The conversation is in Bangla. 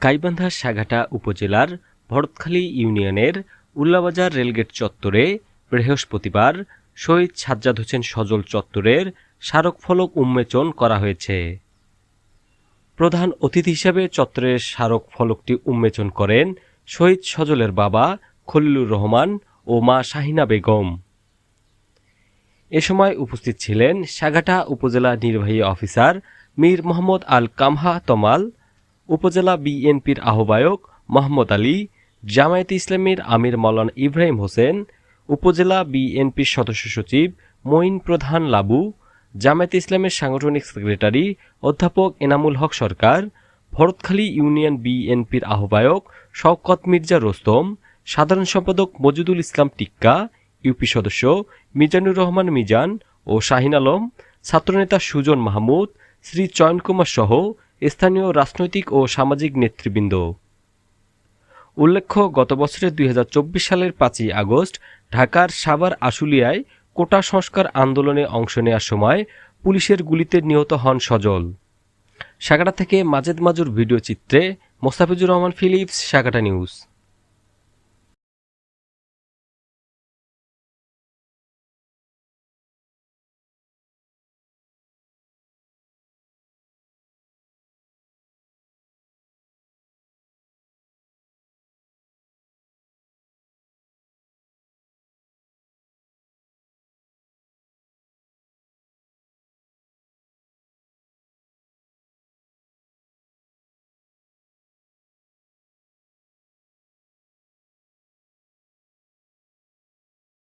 গাইবান্ধা সাঘাটা উপজেলার ভরতখালী ইউনিয়নের উল্লাবাজার রেলগেট চত্বরে বৃহস্পতিবার শহীদ সাজ্জাদ হোসেন সজল চত্বরের স্মারক ফলক উন্মোচন করা হয়েছে। প্রধান অতিথি হিসেবে চত্বরের স্মারক ফলকটি উন্মোচন করেন শহীদ সজলের বাবা খলিলুর রহমান ও মা শাহিনা বেগম। এ সময় উপস্থিত ছিলেন সাঘাটা উপজেলা নির্বাহী অফিসার মীর মোহাম্মদ আল কামহা তমাল, উপজেলা বিএনপির আহ্বায়ক মোহাম্মদ আলী, জামায়াতে ইসলামীর আমির মৌলান ইব্রাহিম হোসেন, উপজেলা বিএনপির সদস্য সচিব মঈন প্রধান লাবু, জামায়াতে ইসলামের সাংগঠনিক সেক্রেটারি অধ্যাপক এনামুল হক সরকার, ভরতখালী ইউনিয়ন বিএনপির আহ্বায়ক শওকত মির্জা রোস্তম, সাধারণ সম্পাদক মজিদুল ইসলাম টিক্কা, ইউপি সদস্য মিজানুর রহমান মিজান ও শাহিন আলম, ছাত্রনেতা সুজন মাহমুদ শ্রী চয়ন কুমার সহ স্থানীয় রাজনৈতিক ও সামাজিক নেতৃবৃন্দ। উল্লেখ্য, গত বছরের দুই হাজার চব্বিশ সালের পাঁচই আগস্ট ঢাকার সাভার আশুলিয়ায় কোটা সংস্কার আন্দোলনে অংশ নেওয়ার সময় পুলিশের গুলিতে নিহত হন সজল। সাগাটা থেকে মাজেদ মাজুর ভিডিও চিত্রে মোস্তাফিজুর রহমান ফিলিপস, সাগাটা নিউজ।